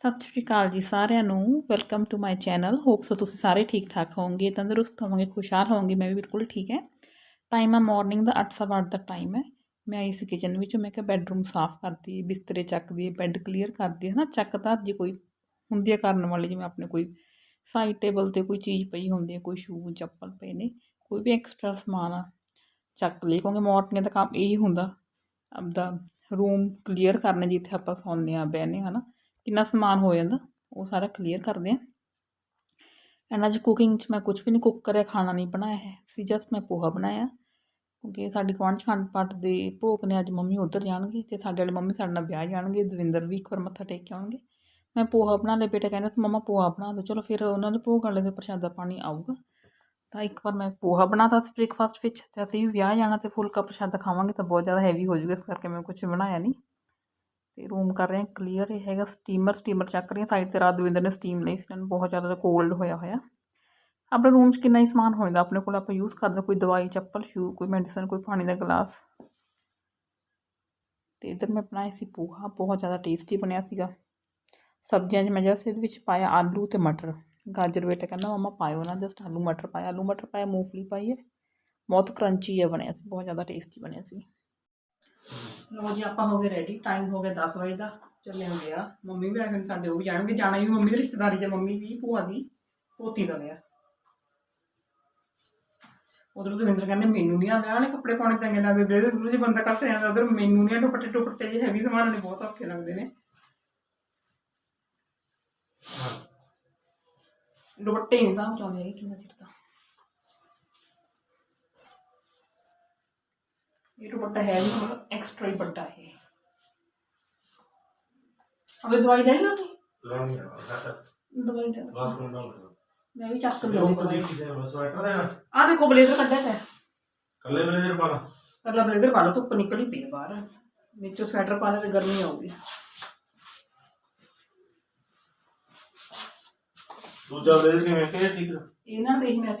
ਸਤਿ ਸ਼੍ਰੀ ਅਕਾਲ ਜੀ ਸਾਰਿਆਂ ਨੂੰ। Welcome to my channel hope so ਤੁਸੀਂ ਸਾਰੇ ਠੀਕ ਠਾਕ ਹੋਵੋਗੇ, ਤੰਦਰੁਸਤ ਹੋਵੋਗੇ, ਖੁਸ਼ਹਾਲ ਹੋਵੋਗੇ, ਮੈਂ ਵੀ ਬਿਲਕੁਲ ਠੀਕ ਹੈ। ਟਾਈਮ ਆ ਮਾਰਨਿੰਗ ਦਾ 8:30 ਦਾ ਟਾਈਮ ਹੈ। ਮੈਂ ਆਈ ਸੀ ਕਿਚਨ ਵਿੱਚ, ਮੈਂ ਕਿਹਾ ਬੈੱਡਰੂਮ ਸਾਫ਼ ਕਰਦੀ, ਬਿਸਤਰੇ ਚੱਕਦੀ ਬੈੱਡ ਕਲੀਅਰ ਕਰਦੀ ਹੈ ਨਾ ਚੱਕਦਾ ਜੇ ਕੋਈ ਹੁੰਦੀ ਹੈ ਕਰਨ ਵਾਲੀ, ਜਿਵੇਂ ਆਪਣੇ ਕੋਈ ਸਾਈਡ ਟੇਬਲ ਤੇ ਕੋਈ ਚੀਜ਼ ਪਈ ਹੁੰਦੀ ਹੈ ਕੋਈ ਸ਼ੂ ਚੱਪਲ ਪਏ ਨੇ, ਕੋਈ ਵੀ ਐਕਸਟਰਾ ਸਮਾਨ ਆ, ਚੱਕ ਲਈ ਕਿਉਂਕਿ ਮਾਰਨਿੰਗ ਦਾ ਕੰਮ ਇਹੀ ਹੁੰਦਾ। ਆਪਦਾ ਰੂਮ ਕਲੀਅਰ ਕਰਨਾ ਜਿੱਥੇ ਆਪਾਂ ਸੌਂਦੇ ਆ ਬਹਿਨੇ ਹਨਾ? ਕਿੰਨਾ ਸਮਾਨ ਹੋ ਜਾਂਦਾ, ਉਹ ਸਾਰਾ ਕਲੀਅਰ ਕਰਦੇ ਆ ਐਂਡ ਅੱਜ ਕੁਕਿੰਗ 'ਚ ਮੈਂ ਕੁਝ ਵੀ ਨਹੀਂ ਕੁੱਕ ਕਰਿਆ, ਖਾਣਾ ਨਹੀਂ ਬਣਾਇਆ ਹੈ। ਸੀ ਜਸਟ ਮੈਂ ਪੋਹਾ ਬਣਾਇਆ, ਕਿਉਂਕਿ ਸਾਡੀ ਗੁਆਂਢ 'ਚ ਖੰਡ ਪਾਠ ਦੇ ਭੋਗ ਨੇ, ਅੱਜ ਮੰਮੀ ਉੱਧਰ ਜਾਣਗੇ ਤੇ ਸਾਡੇ ਵਾਲੇ ਮੰਮੀ ਸਾਡੇ ਨਾਲ ਵਿਆਹ ਜਾਣਗੇ, ਦਵਿੰਦਰ ਵੀ ਇੱਕ ਵਾਰ ਮੱਥਾ ਟੇਕ ਕੇ ਆਉਣਗੇ। ਮੈਂ ਪੋਹਾ ਬਣਾ ਲਿਆ, ਬੇਟਾ ਕਹਿੰਦਾ ਸੀ, ਮੰਮਾ, ਪੋਹਾ ਬਣਾ ਦਿਓ। ਚਲੋ ਫਿਰ ਉਹਨਾਂ ਦੇ ਭੋਗ ਵਾਲੇ ਦੇ ਪ੍ਰਸ਼ਾਦਾ ਪਾਣੀ ਆਊਗਾ। ਤਾਂ ਇੱਕ ਵਾਰ ਮੈਂ ਪੋਹਾ ਬਣਾਤਾ ਸੀ ਬ੍ਰੇਕਫਾਸਟ ਵਿੱਚ ਤੇ ਅਸੀਂ ਵੀ ਵਿਆਹ ਜਾਣਾ ਤੇ ਫੁਲਕਾ ਪ੍ਰਸ਼ਾਦਾ ਖਾਵਾਂਗੇ ਤਾਂ ਬਹੁਤ ਜ਼ਿਆਦਾ ਹੈਵੀ ਹੋ ਜਾਊਗਾ, ਇਸ ਕਰਕੇ ਮੈਂ ਕੁਝ ਬਣਾਇਆ ਨਹੀਂ। ਤੇ ਰੂਮ ਕਰ ਰਹੇ ਕਲੀਅਰ ਇਹ ਹੈਗਾ ਸਟੀਮਰ ਸਟੀਮਰ ਚੱਕ ਰਹੀ ਹਾਂ ਸਾਈਡ ਤੇ ਰਾਤ ਦਵਿੰਦਰ ਨੇ ਸਟੀਮ ਲਈ ਸੀ, ਇਹਨਾਂ ਨੂੰ ਬਹੁਤ ਜ਼ਿਆਦਾ ਕੋਲਡ ਹੋਇਆ ਹੋਇਆ। ਆਪਣੇ ਰੂਮ 'ਚ ਕਿੰਨਾ ਹੀ ਸਮਾਨ ਹੋ ਜਾਂਦਾ, ਆਪਣੇ ਕੋਲ ਆਪਾਂ ਯੂਜ਼ ਕਰਦੇ ਕੋਈ ਦਵਾਈ, ਚੱਪਲ ਸ਼ੂ ਕੋਈ ਮੈਡੀਸਨ ਕੋਈ ਪਾਣੀ ਦਾ ਗਲਾਸ। ਤੇ ਇਧਰ ਮੈਂ ਬਣਾਇਆ ਸੀ ਪੋਹਾ, ਬਹੁਤ ਜ਼ਿਆਦਾ ਟੇਸਟੀ ਬਣਿਆ ਸੀਗਾ। ਸਬਜ਼ੀਆਂ 'ਚ ਮੈਂ ਜਸ ਇਹਦੇ ਵਿੱਚ ਪਾਇਆ ਆਲੂ ਤੇ ਮਟਰ। ਗਾਜਰ ਬੇਟਾ ਕਹਿੰਦਾ, ਮਮਾ, ਪਾਇਓ ਨਾ ਜਸਟ ਆਲੂ, ਮਟਰ ਪਾਇਆ। ਆਲੂ, ਮਟਰ ਪਾਇਆ, ਮੂੰਗਫਲੀ ਪਾਈ ਹੈ। ਬਹੁਤ ਕਰੰਚੀ ਜਿਹਾ ਬਣਿਆ ਸੀ, ਬਹੁਤ ਜ਼ਿਆਦਾ ਟੇਸਟੀ ਬਣਿਆ ਸੀ। ਲੋ ਜੀ ਆਪਾਂ ਹੋ ਗਏ ਰੈਡੀ ਟਾਈਮ ਹੋ ਗਿਆ 10 ਵਜੇ ਦਾ ਚੱਲੇ ਹੋ ਗਿਆ ਮੰਮੀ ਵੀ ਹੋਏ ਸਾਡੇ ਉਹ ਵੀ ਜਾਣਗੇ ਜਾਣਾ ਵੀ ਮੰਮੀ ਦੀ ਰਿਸ਼ਤੇਦਾਰੀ 'ਚ ਮੰਮੀ ਦੀ ਭੂਆ ਦੀ ਪੋਤੀ ਦਾ ਵਿਆਹ। ਉਧਰ ਦਵਿੰਦਰ ਕਹਿੰਦੇ ਮੈਨੂੰ ਨਹੀਂ ਆ ਵਿਆਹ ਵਾਲੇ ਕੱਪੜੇ ਪਾਉਣੇ ਚੰਗੇ ਲੱਗਦੇ ਬਲੇਜ਼ਰ ਬਲੂਜ਼ਰ ਬੰਦਾ ਕੱਸ ਜਾਂਦਾ ਉਧਰ ਮੈਨੂੰ ਨਹੀਂ ਦੁਪੱਟੇ ਦੁਪੱਟੇ ਜਿਹੇ ਹੈਵੀ ਸਮਾਨ ਨੇ ਬਹੁਤ ਔਖੇ ਲੱਗਦੇ ਨੇ। ਦੁਪੱਟੇ ਨਹੀਂ ਸਾਂਭ ਚਾਹੁੰਦੇ ਇਹ ਕਿੰਨਾ ਚਿਰ ਦਾ। ਇਹ ਦੁਪੱਟਾ ਹੈ ਵੀ ਥੋੜਾ ਐਕਸਟਰਾ ਹੀ ਵੱਡਾ ਹੈ ਅਬੇ ਦਵਾਈ ਲੈ ਲਈ ਤੁਸੀਂ ਦਵਾਈ ਲੈ ਲਓ। ਮੈਂ ਵੀ ਚੱਕ ਲਈ ਦਵਾਈ ਆ ਦੇਖੋ ਬਲੇਜ਼ਰ ਕੱਢਿਆ ਹੈ ਕੱਲੇ ਬਲੇਜ਼ਰ ਪਾ ਲਾ ਪਹਿਲਾਂ ਬਲੇਜ਼ਰ ਪਾ ਲਓ ਧੁੱਪ ਨਿਕਲੀ ਪਈ ਹੈ ਬਾਹਰ ਨੀਚੋਂ ਸਵੈਟਰ ਪਾ ਲੈ ਤੇ ਗਰਮੀ ਆਊਗੀ ਦੂਜਾ ਬਲੇਜ਼ਰ ਕਿਵੇਂ ਕਿ ਠੀਕ ਆ? ਇਹਨਾਂ ਤੇ ਹੀ ਮੈਚ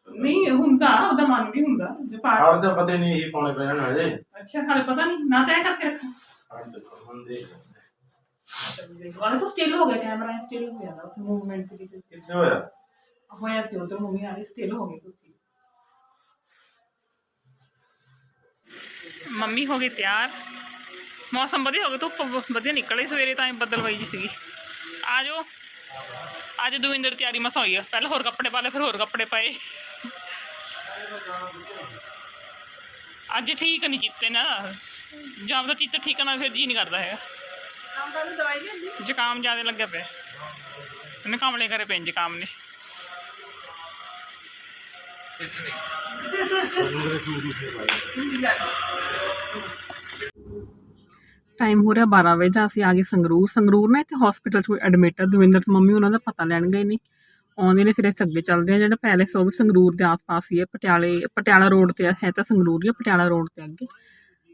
ਨਹੀਂ ਪਤਾ ਸੀ ਨਹੀਂ ਹੁੰਦਾ ਉਹਦਾ ਮਨ ਵੀ ਹੁੰਦਾ ਜੇ ਪਾ ਹਰ ਦਾ ਪਤਾ ਨਹੀਂ ਇਹ ਪਾਉਣੇ ਪੈਣ ਵਾਲੇ ਅੱਛਾ ਹਾਲੇ ਪਤਾ ਨਹੀਂ ਨਾ ਤੈਅ ਕਰਕੇ ਰੱਖਾਂ ਹਰ ਦੇ ਮਨ ਦੇ ਵਾਲੇ ਤਾਂ ਸਟਿਲ ਹੋ ਗਿਆ ਕੈਮਰਾ ਸਟਿਲ ਹੋ ਗਿਆ ਉੱਥੇ ਮੂਵਮੈਂਟ ਦੀ ਕਿੱਥੇ ਹੋਇਆ ਹੋਇਆ ਸੀ ਉਧਰ ਮੰਮੀ ਆ ਰਹੀ ਸਟਿਲ ਹੋ ਗਈ ਕੁੱਤੀ ਮੰਮੀ ਹੋ ਗਈ ਤਿਆਰ ਮੌਸਮ ਵਧੀਆ ਹੋ ਗਿਆ ਧੁੱਪ ਵਧੀਆ ਨਿਕਲੀ ਸਵੇਰੇ ਤਾਂ ਬੱਦਲਵਾਈ ਜੀ ਸੀਗੀ ਆ ਜਾਓ ਅੱਜ ਦਵਿੰਦਰ ਤਿਆਰੀ ਮਸਾ ਹੋਈ ਆ ਪਹਿਲਾਂ ਹੋਰ ਕੱਪੜੇ ਪਾ ਲਏ ਫਿਰ ਹੋਰ ਕੱਪੜੇ ਪਾਏ ਅੱਜ ਠੀਕ ਨਹੀਂ ਕੀਤੇ ਨਾ। ਜਾਂ ਤਾਂ ਚਿੱਤ ਠੀਕ ਨਾ ਫਿਰ ਜੀ ਨਹੀਂ ਕਰਦਾ ਹੈਗਾ। ਜ਼ੁਕਾਮ ਜ਼ਿਆਦਾ ਲੱਗਿਆ ਪਿਆ। ਇਹਨੇ ਕਾਮਲੇ ਕਰੇ ਪੈਂ ਜ਼ੁਕਾਮ ਨੇ। ਟਾਈਮ ਹੋ ਰਿਹਾ 12 ਵਜੇ ਦਾ ਅਸੀਂ ਆ ਗਏ ਸੰਗਰੂਰ। ਸੰਗਰੂਰ ਨਾ ਇੱਥੇ ਹਸਪੀਟਲ 'ਚ ਕੋਈ ਐਡਮਿਟ ਆ। ਦਵਿੰਦਰ ਤੇ ਮੰਮੀ ਉਹਨਾਂ ਦਾ ਪਤਾ ਲੈਣ ਗਏ ਨੇ। ਆਉਂਦੇ ਨੇ ਫਿਰ ਅਸੀਂ ਅੱਗੇ ਚੱਲਦੇ ਆ ਜਿਹੜਾ ਪੈਲੇਸ ਉਹ ਵੀ ਸੰਗਰੂਰ ਦੇ ਆਸ-ਪਾਸ ਹੀ ਹੈ ਪਟਿਆਲੇ ਪਟਿਆਲਾ ਰੋਡ ਤੇ ਹੈ ਤਾਂ ਸੰਗਰੂਰ ਹੀ ਆ, ਪਟਿਆਲਾ ਰੋਡ ਤੇ ਅੱਗੇ।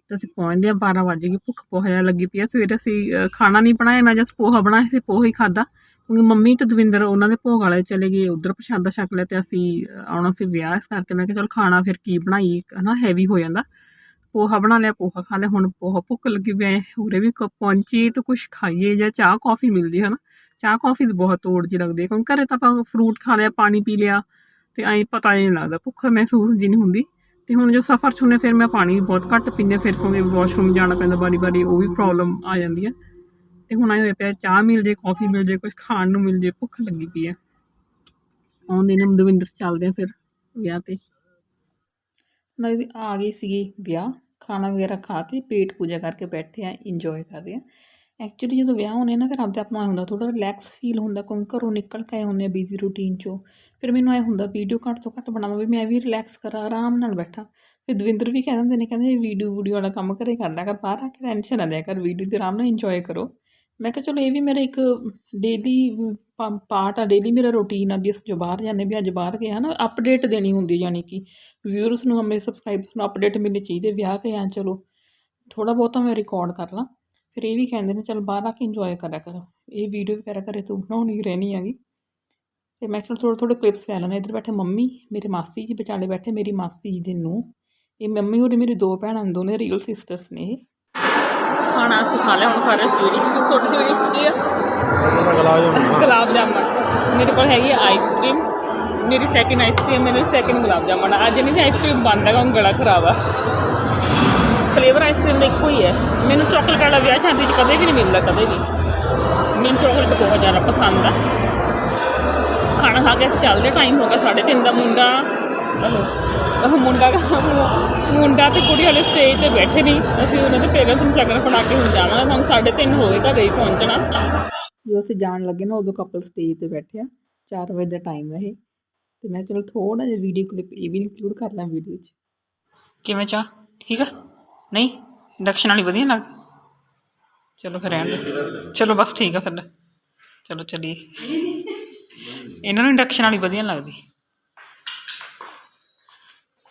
ਤੇ ਅਸੀਂ ਪਹੁੰਚਦੇ ਆ 12 ਵਜੇ ਗਈ ਭੁੱਖ ਬਹੁਤ ਲੱਗੀ ਪਈ ਆ ਸਵੇਰੇ ਅਸੀਂ ਖਾਣਾ ਨਹੀਂ ਬਣਾਇਆ ਮੈਂ ਜਸ ਪੋਹਾ ਬਣਾਇਆ ਸੀ ਪੋਹਾ ਹੀ ਖਾਦਾ ਕਿਉਂਕਿ ਮੰਮੀ ਤੇ ਦਵਿੰਦਰ ਉਹਨਾਂ ਦੇ ਭੋਗ ਵਾਲੇ ਚਲੇ ਗਏ ਉਧਰ ਪ੍ਰਸ਼ਾਦਾ ਛਕ ਲਿਆ ਤੇ ਅਸੀਂ ਆਉਣਾ ਸੀ ਵਿਆਹ ਇਸ ਕਰਕੇ ਮੈਂ ਕਿਹਾ ਚਲ ਖਾਣਾ ਫਿਰ ਕੀ ਬਣਾਈਏ ਹਨਾ ਹੈਵੀ ਹੋ ਜਾਂਦਾ। ਪੋਹਾ ਬਣਾ ਲਿਆ ਪੋਹਾ ਖਾ ਲਿਆ ਹੁਣ ਬਹੁਤ ਭੁੱਖ ਲੱਗੀ ਪਈ ਹੈ ਉਰੇ ਵੀ ਕ- ਪਹੁੰਚੀ ਤਾਂ ਕੁਝ ਖਾਈਏ ਜਾਂ ਚਾਹ ਕੌਫੀ ਮਿਲਦੀ ਹੈ ਨਾ ਚਾਹ ਕੌਫੀ ਦੀ ਬਹੁਤ ਤੋੜ ਜੀ ਲੱਗਦੀ ਹੈ, ਕਿਉਂਕਿ ਘਰੇ ਤਾਂ ਆਪਾਂ ਫਰੂਟ ਖਾ ਲਿਆ, ਪਾਣੀ ਪੀ ਲਿਆ ਤੇ ਐਂ ਪਤਾ ਹੀ ਨਹੀਂ ਲੱਗਦਾ, ਭੁੱਖ ਮਹਿਸੂਸ ਜੀ ਨਹੀਂ ਹੁੰਦੀ ਤੇ ਹੁਣ ਜੋ ਸਫ਼ਰ 'ਚ ਹੁੰਨੇ ਫਿਰ ਮੈਂ ਪਾਣੀ ਬਹੁਤ ਘੱਟ ਪੀਂਦੀ ਫਿਰ ਕਿਉਂਕਿ ਵਾਸ਼ਰੂਮ ਜਾਣਾ ਪੈਂਦਾ ਵਾਰੀ ਵਾਰੀ, ਉਹ ਵੀ ਪ੍ਰੋਬਲਮ ਆ ਜਾਂਦੀ ਹੈ ਤੇ ਹੁਣ ਆਏ ਹੋਏ ਪਿਆ ਚਾਹ ਮਿਲ ਜੇ, ਕੌਫੀ ਮਿਲ ਜੇ ਕੁਝ ਖਾਣ ਨੂੰ ਮਿਲ ਜੇ, ਭੁੱਖ ਲੱਗੀ ਪਈ ਹੈ। ਆਉਂਦੇ ਨੇ ਦਵਿੰਦਰ ਚੱਲਦੇ ਆ ਫਿਰ ਵਿਆਹ ਤੇ। ਲੱਗਦੀ ਆ ਗਈ ਸੀਗੀ ਵਿਆਹ, ਖਾਣਾ ਵਗੈਰਾ ਖਾ ਕੇ ਪੇਟ ਪੂਜਾ ਕਰਕੇ ਬੈਠੇ ਆ ਇੰਜੋਏ ਕਰ ਰਹੇ ਆ। ਐਕਚੁਅਲੀ ਜਦੋਂ ਵਿਆਹ ਹੋਣੇ ਨਾ, ਫਿਰ ਆਪਦੇ ਆਪ ਨੂੰ ਐਂ ਹੁੰਦਾ ਥੋੜਾ ਰਿਲੈਕਸ ਫੀਲ ਹੁੰਦਾ, ਕਿਉਂਕਿ ਘਰੋਂ ਨਿਕਲ ਕੇ ਆਏ ਹੁੰਦੇ ਆ ਬਿਜ਼ੀ ਰੂਟੀਨ ਚੋਂ। ਫਿਰ ਮੈਨੂੰ ਐ ਹੁੰਦਾ ਵੀਡੀਓ ਘੱਟ ਤੋਂ ਘੱਟ ਬਣਾਵਾਂ, ਵੀ ਮੈਂ ਵੀ ਰਿਲੈਕਸ ਕਰਾਂ, ਆਰਾਮ ਨਾਲ ਬੈਠਾ। ਫਿਰ ਦਵਿੰਦਰ ਵੀ ਕਹਿ ਦਿੰਦੇ ਨੇ, ਕਹਿੰਦੇ ਵੀਡੀਓ ਵੀਡੀਓ ਵਾਲਾ ਕੰਮ ਘਰੇ ਕਰਦਾ ਲਿਆ ਕਰ, ਬਾਹਰ ਆ ਕੇ ਟੈਨਸ਼ਨ ਨਾ ਲਿਆ ਕਰ ਵੀਡੀਓ ਤੇ ਆਰਾਮ ਨਾਲ ਇੰਜੋਏ ਕਰੋ। ਮੈਂ ਕਿਹਾ, ਚਲੋ ਇਹ ਵੀ ਮੇਰਾ ਇੱਕ ਡੇਲੀ ਪਾਰਟ ਆ ਡੇਲੀ ਮੇਰਾ ਰੂਟੀਨ ਆ, ਵੀ ਅਸੀਂ ਜੋ ਬਾਹਰ ਜਾਂਦੇ ਵੀ ਅੱਜ ਬਾਹਰ ਗਏ ਹਨਾ ਅਪਡੇਟ ਦੇਣੀ ਹੁੰਦੀ ਯਾਨੀ ਕਿ ਵਿਊਅਰਸ ਨੂੰ ਮੇਰੇ ਸਬਸਕ੍ਰਾਈਬਰਸ ਨੂੰ ਅਪਡੇਟ ਮਿਲਣੀ ਚਾਹੀਦੀ ਵਿਆਹ ਕੇ ਆ ਚਲੋ ਥੋੜਾ ਬਹੁਤਾ ਮੈਂ ਰਿਕਾਰਡ ਕਰ ਲਾਂ। ਫਿਰ ਇਹ ਵੀ ਕਹਿੰਦੇ ਨੇ, ਚਲ ਬਾਹਰ ਆ ਕੇ ਇੰਜੋਏ ਕਰਿਆ ਕਰ। ਇਹ ਵੀਡੀਓ ਵਗੈਰਾ ਘਰੇ ਤੂੰ ਬਣਾਉਣੀ ਰਹਿਣੀ ਹੈਗੀ। ਤੇ ਮੈਂ ਕਿਹਾ ਥੋੜ੍ਹੇ ਥੋੜ੍ਹੇ ਕਲਿੱਪਸ ਲੈ ਲੈਣੇ ਇੱਧਰ ਬੈਠੇ ਮੰਮੀ, ਮੇਰੇ ਮਾਸੀ ਜੀ ਵਿਚਾਲੇ ਬੈਠੇ ਮੇਰੀ ਮਾਸੀ ਜੀ ਦੇ ਨੂੰ ਇਹ ਮੰਮੀ ਹੋਰੀ, ਮੇਰੀ ਦੋ ਭੈਣਾਂ ਨੇ, ਦੋਨੇ ਰੀਅਲ ਸਿਸਟਰਸ ਨੇ ਖਾਣਾ ਸਿਖਾ ਲਿਆ, ਹੁਣ ਖਾ ਰਹੇ ਸਵੇਰੇ ਛੋਟੀ ਤੁਹਾਡੀ ਸਵੇਰੇ ਕੀ ਆ? ਗੁਲਾਬ ਜਾਮਣ। ਮੇਰੇ ਕੋਲ ਹੈਗੀ ਆਈਸਕ੍ਰੀਮ ਮੇਰੀ ਸੈਕਿੰਡ ਆਈਸਕ੍ਰੀਮ ਮੇਰੇ ਸੈਕਿੰਡ ਗੁਲਾਬ ਜਾਮਣ। ਅੱਜ ਨਹੀਂ ਆਈਸਕ੍ਰੀਮ ਬੰਦ ਹੈਗਾ, ਹੁਣ ਗਲਾ ਖਰਾਬ ਆ। ਫਲੇਵਰ ਆਈਸਕ੍ਰੀਮ ਦਾ ਇੱਕੋ ਹੀ ਹੈ। ਮੈਨੂੰ ਚਾਕਲੇਟ ਵਾਲਾ ਵਿਆਹ ਸ਼ਾਦੀ 'ਚ ਕਦੇ ਵੀ ਨਹੀਂ ਮਿਲਦਾ, ਕਦੇ ਵੀ। ਮੈਨੂੰ ਚਾਕਲੇਟ ਬਹੁਤ ਜ਼ਿਆਦਾ ਪਸੰਦ ਆ। ਖਾਣਾ ਖਾ ਕੇ ਅਸੀਂ ਚੱਲਦੇ ਟਾਈਮ ਹੋ ਗਿਆ ਸਾਢੇ ਤਿੰਨ ਦਾ ਮੁੰਡਾ ਮੁੰਡਾ ਮੁੰਡਾ ਤੇ ਕੁੜੀ ਵਾਲੇ ਸਟੇਜ ਤੇ ਬੈਠੇ ਨਹੀਂ। ਅਸੀਂ ਉਹਨਾਂ ਦੇ ਪੇਰੈਂਟਸ ਨੂੰ ਸ਼ਗਨ ਫੜਾ ਕੇ ਹੁਣ ਜਾਵਾਂਗੇ, ਹੁਣ ਸਾਢੇ ਤਿੰਨ ਹੋ ਗਏ ਘਰੇ ਹੀ ਪਹੁੰਚਣਾ। ਜੋ ਅਸੀਂ ਜਾਣ ਲੱਗੇ ਨਾ, ਉਦੋਂ ਕਪਲ ਸਟੇਜ ਤੇ ਬੈਠੇ ਆ। 4 ਵਜੇ ਦਾ ਟਾਈਮ ਹੈ ਇਹ। ਤੇ ਮੈਂ ਚਲੋ ਥੋੜਾ ਜਿਹਾ ਵੀਡੀਓ ਕਲਿੱਪ ਇਹ ਵੀ ਇਨਕਲੂਡ ਕਰ ਲਾਂ ਵੀਡੀਓ 'ਚ। ਕਿਵੇਂ ਚਾਹ? ਠੀਕ ਆ? ਨਹੀਂ ਇੰਡਕਸ਼ਨ ਵਾਲੀ ਵਧੀਆ ਲੱਗ ਚਲੋ ਫਿਰ ਰਹਿਣ ਦੇ। ਚਲੋ ਬਸ ਠੀਕ ਆ ਫਿਰ। ਚਲੋ ਚੱਲੀਏ। ਇਹਨਾਂ ਨੂੰ ਇੰਡਕਸ਼ਨ ਵਾਲੀ ਵਧੀਆ ਲੱਗਦੀ।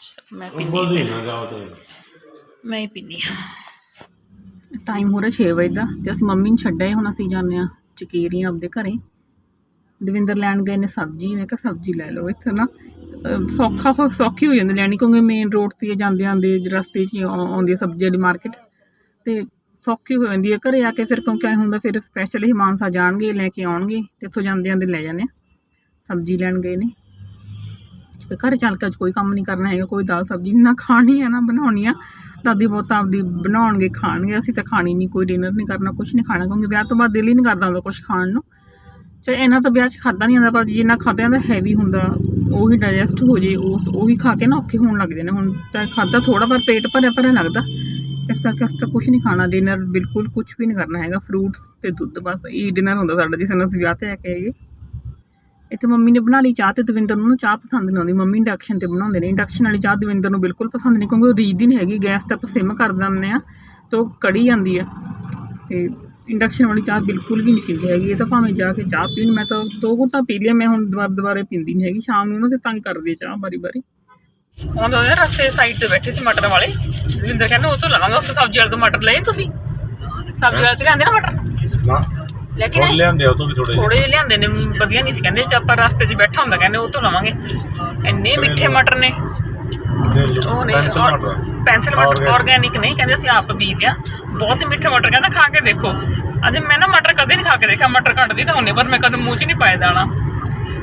ਚਲੋ, ਮੈਂ ਪੀਂਦੀ ਮੈਂ ਹੀ ਪੀਂਦੀ ਹਾਂ। ਟਾਈਮ ਹੋ ਰਿਹਾ 6 ਵਜੇ ਦਾ ਤੇ ਅਸੀਂ ਮੰਮੀ ਨੂੰ ਛੱਡਿਆ ਹੁਣ ਅਸੀਂ ਜਾਂਦੇ ਆ ਚਕੀਰੀਆਂ ਆਪਦੇ ਘਰੇ। ਦਵਿੰਦਰ ਲੈਣ ਗਏ ਨੇ ਸਬਜ਼ੀ ਮੈਂ ਕਿਹਾ ਸਬਜ਼ੀ ਲੈ ਲਓ ਇੱਥੇ ਨਾ। ਸੌਖਾ ਸੌਖੀ ਹੋ ਜਾਂਦੀ ਲੈਣੀ ਕਿਉਂਕਿ ਮੇਨ ਰੋਡ ਤੇ ਜਾਂਦੇ ਆਂਦੇ ਰਸਤੇ 'ਚ ਆਉਂਦੀ ਹੈ ਸਬਜ਼ੀ ਵਾਲੀ ਮਾਰਕੀਟ ਤੇ ਸੌਖੀ ਹੋ ਜਾਂਦੀ ਹੈ ਘਰੇ ਆ ਕੇ ਫਿਰ ਕਿਉਂਕਿ ਐ ਹੁੰਦਾ ਫਿਰ ਸਪੈਸ਼ਲ ਹੀ ਮਾਨਸਾ ਜਾਣਗੇ, ਲੈ ਕੇ ਆਉਣਗੇ, ਤੇ ਇੱਥੋਂ ਜਾਂਦੇ ਆਂਦੇ ਲੈ ਜਾਂਦੇ ਆ। ਸਬਜ਼ੀ ਲੈਣ ਗਏ ਨੇ। ਤੇ ਘਰ ਚੱਲ ਕੇ ਕੋਈ ਕੰਮ ਨਹੀਂ ਕਰਨਾ ਹੈਗਾ, ਕੋਈ ਦਾਲ ਸਬਜ਼ੀ ਨਾ ਖਾਣੀ ਹੈ ਨਾ ਬਣਾਉਣੀ ਆ। ਦਾਦੀ ਬਹੁਤ ਆਪਦੀ ਬਣਾਉਣਗੇ, ਖਾਣਗੇ, ਅਸੀਂ ਤਾਂ ਖਾਣੀ ਨਹੀਂ ਕੋਈ ਡਿਨਰ ਨਹੀਂ ਕਰਨਾ ਕੁਝ ਨਹੀਂ ਖਾਣਾ, ਕਿਉਂਕਿ ਵਿਆਹ ਤੋਂ ਬਾਅਦ ਦਿਲ ਹੀ ਨਹੀਂ ਕਰਦਾ ਹੁੰਦਾ ਕੁਝ ਖਾਣ ਨੂੰ। ਚਾਹੇ ਇਹਨਾਂ ਤਾਂ ਵਿਆਹ 'ਚ ਖਾਦਾ ਨਹੀਂ ਜਾਂਦਾ, ਪਰ ਜਿੰਨਾ ਖਾਦਾ ਜਾਂਦਾ ਹੈਵੀ ਹੁੰਦਾ, ਉਹੀ ਡਾਈਜੈਸਟ ਹੋ ਜੇ ਉਸ ਉਹੀ ਖਾ ਕੇ ਨਾ ਔਖੇ ਹੋਣ ਲੱਗ ਜਾਂਦੇ ਹੁਣ ਤਾਂ ਖਾਦਾ ਥੋੜਾ ਪਰ ਪੇਟ ਭਰਿਆ ਭਰਿਆ ਲੱਗਦਾ। ਇਸ ਕਰਕੇ ਅਸੀਂ ਤਾਂ ਕੁਝ ਨਹੀਂ ਖਾਣਾ ਡਿਨਰ ਬਿਲਕੁਲ ਕੁਝ ਵੀ ਨਹੀਂ ਕਰਨਾ ਹੈਗਾ ਫਰੂਟਸ ਤੇ ਦੁੱਧ ਬਸ, ਇਹ ਡਿਨਰ ਹੁੰਦਾ ਸਾਡਾ, ਜਿਸ ਨਾਲ ਅਸੀਂ ਵਿਆਹ ਤੇ ਆ ਕੇ ਆਈਏ। ਇੱਥੇ ਮੰਮੀ ਨੇ ਬਣਾ ਲਈ ਚਾਹ ਤੇ ਦਵਿੰਦਰ ਨੂੰ ਚਾਹ ਪਸੰਦ ਨਹੀਂ ਆਉਂਦੀ। ਮੰਮੀ ਇੰਡਕਸ਼ਨ ਤੇ ਬਣਾਉਂਦੇ ਨੇ। ਇੰਡਕਸ਼ਨ ਵਾਲੀ ਚਾਹ ਦਵਿੰਦਰ ਨੂੰ ਬਿਲਕੁਲ ਪਸੰਦ ਨਹੀਂ, ਕਿਉਂਕਿ ਉਹ ਰੀਦ ਰੀਝਦੀ ਨਹੀਂ ਹੈਗੀ, ਗੈਸ ਤੇ ਆਪਾਂ ਸਿਮ ਕਰ ਦਿੰਦੇ ਆ ਤੇ ਉਹ ਕੜੀ ਜਾਂਦੀ ਆ। ਤੇ ਇੰਡਕਸ਼ਨ ਵਾਲੀ ਚਾਹ ਬਿਲਕੁਲ ਵੀ ਨਹੀਂ ਪੀਂਦੀ ਹੈਗੀ। ਇਹ ਤਾਂ ਭਾਵੇਂ ਜਾ ਕੇ ਚਾਹ ਪੀਣ ਮੈਂ ਤਾਂ ਦੋ ਘੁੱਟਾਂ ਪੀ ਲਿਆ ਮੈਂ ਹੁਣ ਦੁਬਾਰਾ ਦੁਬਾਰਾ ਪੀਂਦੀ ਨਹੀਂ ਹੈਗੀ। ਸ਼ਾਮ ਨੂੰ ਉਹਨਾਂ ਤੇ ਤੰਗ ਕਰਦੀ ਆ ਚਾਹ ਬਾਰੀ ਬਾਰੀ ਹੁਣ ਉਹਦੇ ਰਸਤੇ ਸਾਈਡ ਤੇ ਬੈਠੇ ਸੀ ਮਟਰ ਵਾਲੇ। ਦਵਿੰਦਰ ਕਹਿੰਦੇ ਉਹ ਤੋਂ ਲਵਾਂਗਾ ਉਸ ਸਬਜ਼ੀ ਵਾਲੇ ਤੋਂ ਮਟਰ ਲਏ ਤੁਸੀਂ? ਸਬਜ਼ੀ ਵਾਲੇ ਤੋਂ ਲਿਆਂਦੇ ਨਾ ਮਟਰ? ਨਾ। ਲੈ ਕੇ ਥੋੜੇ ਆਏ ਲਿਆਂਦੇ ਉਹ ਤੋਂ ਵੀ ਥੋੜੇ ਥੋੜੇ ਜਿਹੇ ਲਿਆਂਦੇ ਨੇ ਵਧੀਆ ਨਹੀਂ ਸੀ ਕਹਿੰਦੇ। ਜੇ ਆਪਾਂ ਰਸਤੇ 'ਚ ਬੈਠਾ ਹੁੰਦਾ ਕਹਿੰਦੇ ਉਹ ਤੋਂ ਲਵਾਂਗੇ। ਇੰਨੇ ਮਿੱਠੇ ਮਟਰ ਨੇ। ਉਹ ਨੇ ਪੈਨਸਲ ਮਟਰ ਪੈਨਸਲ ਮਟਰ Organic। ਆਰਗੈਨਿਕ ਨਹੀਂ ਕਹਿੰਦੇ ਅਸੀਂ ਆਪ ਬੀਜਦੇ ਆ। ਬਹੁਤ ਮਿੱਠੇ ਮਟਰ ਕਹਿੰਦਾ ਖਾ ਕੇ ਦੇਖੋ। ਅਜੇ ਮੈਂ ਨਾ ਮਟਰ ਕਦੇ ਨਹੀਂ ਖਾ ਕੇ ਦੇਖਿਆ ਮਟਰ ਕੱਟਦੀ ਤਾਂ ਹੁੰਨੇ ਪਰ ਮੈਂ ਕਦੇ ਮੂੰਹ 'ਚ ਨਹੀਂ ਪਾਇਆ ਦਾਣਾ।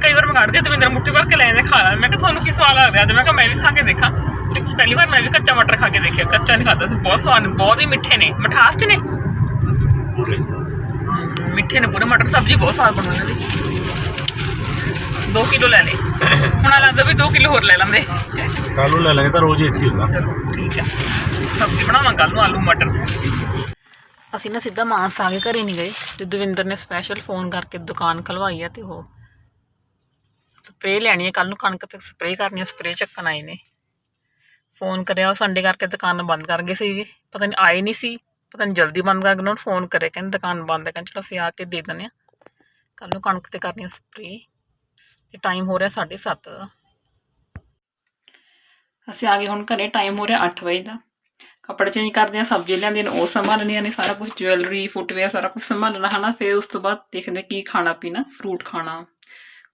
ਕਈ ਵਾਰ ਮੈਂ ਕੱਢਦੀ ਦਵਿੰਦਰ ਮੁੱਠੀ ਭਰ ਕੇ ਲੈ ਜਾਂਦੇ ਖਾ ਲੈਂਦੇ। ਮੈਂ ਕਿਹਾ ਤੁਹਾਨੂੰ ਕੀ ਸਵਾਦ ਲੱਗਦਾ? ਅੱਜ ਮੈਂ ਕਿਹਾ ਮੈਂ ਵੀ ਖਾ ਕੇ ਦੇਖਾਂ। ਤੇ ਪਹਿਲੀ ਵਾਰ ਮੈਂ ਵੀ ਕੱਚਾ ਮਟਰ ਖਾ ਕੇ ਦੇਖਿਆ ਕੱਚਾ ਨਹੀਂ ਖਾਦਾ ਸੀ ਬਹੁਤ ਸਵਾਦ ਨੇ ਬਹੁਤ ਹੀ ਮਿੱਠੇ ਨੇ। ਮਿਠਾਸ 'ਚ ਨੇ? ਮਿੱਠੇ ਨੇ ਪੂਰੇ ਮਟਰ ਸਬਜ਼ੀ ਬਹੁਤ ਸਵਾਦ ਬਣਾਉਂਦੇ ਨੇ। 2 ਕਿਲੋ ਲੈ ਲਏ। ਹੁਣ ਆ ਲੱਗਦਾ ਵੀ 2 ਕਿਲੋ ਹੋਰ ਲੈ ਲੈਂਦੇ। ਕੱਲ ਨੂੰ ਲੈ ਲਾਂਗੇ ਤਾਂ ਰੋਜ਼ ਇੱਥੇ ਹੁੰਦਾ। ਚਲੋ ਠੀਕ ਹੈ ਸਬਜ਼ੀ ਬਣਾਵਾਂ ਕੱਲ ਨੂੰ ਆਲੂ ਮਟਰ। ਅਸੀਂ ਨਾ ਸਿੱਧਾ ਮਾਨਸ ਆ ਕੇ ਘਰੇ ਨਹੀਂ ਗਏ ਤੇ ਦਵਿੰਦਰ ਨੇ ਸਪੈਸ਼ਲ ਫੋਨ ਕਰਕੇ ਦੁਕਾਨ ਖਲਵਾਈ ਆ ਤੇ ਉਹ ਸਪਰੇਅ ਲੈਣੀ ਹੈ ਕੱਲ ਨੂੰ ਕਣਕ ਤੇ ਸਪਰੇਅ ਕਰਨੀ ਹੈ ਸਪਰੇਅ ਚੱਕਣ ਆਏ ਨੇ। ਫੋਨ ਕਰਿਆ ਉਹ ਸੰਡੇ ਕਰਕੇ ਦੁਕਾਨ ਬੰਦ ਕਰ ਗਏ ਸੀਗੇ। ਪਤਾ ਨਹੀਂ ਆਏ ਨਹੀਂ ਸੀ, ਪਤਾ ਨਹੀਂ ਜਲਦੀ ਬੰਦ ਕਰ ਗਏ ਉਹਨਾਂ ਫੋਨ ਕਰੇ ਕਹਿੰਦੇ ਦੁਕਾਨ ਬੰਦ ਹੈ ਕਹਿੰਦੇ ਚਲੋ ਅਸੀਂ ਆ ਕੇ ਦੇ ਦਿੰਦੇ ਆ। ਕੱਲ ਨੂੰ ਕਣਕ ਤੇ ਕਰਨੀ ਹੈ ਸਪਰੇਅ ਤੇ ਟਾਈਮ ਹੋ ਰਿਹਾ 7:30 ਦਾ। ਅਸੀਂ ਆ ਗਏ ਹੁਣ ਘਰੇ ਟਾਈਮ ਹੋ ਰਿਹਾ 8 ਵਜੇ ਦਾ। ਕੱਪੜੇ ਚੇਂਜ ਕਰਦੇ ਆ ਸਬਜ਼ੀ ਲਿਆਂਦੀਆਂ ਨੇ, ਉਹ ਸੰਭਾਲਣੀਆਂ ਨੇ, ਸਾਰਾ ਕੁਝ ਜੁਐਲਰੀ ਫੁੱਟਵੇਅਰ ਸਾਰਾ ਕੁਝ ਸੰਭਾਲਣਾ, ਹਨਾ, ਫਿਰ ਉਸ ਤੋਂ ਬਾਅਦ ਦੇਖਦੇ ਕੀ ਖਾਣਾ ਪੀਣਾ ਫਰੂਟ ਖਾਣਾ।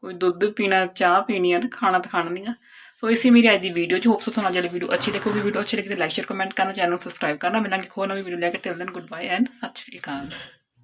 ਕੋਈ ਦੁੱਧ ਪੀਣਾ, ਚਾਹ ਪੀਣੀ ਆ ਤੇ ਖਾਣਾ ਤਾਂ ਖਾਣਾ ਨਹੀਂਗਾ ਸੋ ਇਸੀ ਮੇਰੀ ਅੱਜ ਦੀ ਵੀਡੀਓ ਚ ਹੋਪਸ ਸੋ ਤੁਹਾਨੂੰ ਅੱਜ ਵੀਡੀਓ ਅੱਛੀ ਲੱਗੇਗੀ। ਵੀਡੀਓ ਅੱਛੀ ਲੱਗੇ ਤਾਂ ਲਾਈਕ ਸ਼ੇਅਰ ਕਮੈਂਟ ਕਰਨਾ ਚੈਨਲ ਨੂੰ ਸਬਸਕ੍ਰਾਈਬ ਕਰਨਾ। ਮਿਲਾਂਗੇ ਖੋ ਨਵੀਂ ਵੀਡੀਓ ਲੈ ਕੇ। Till then good bye and Sat Sri Akal.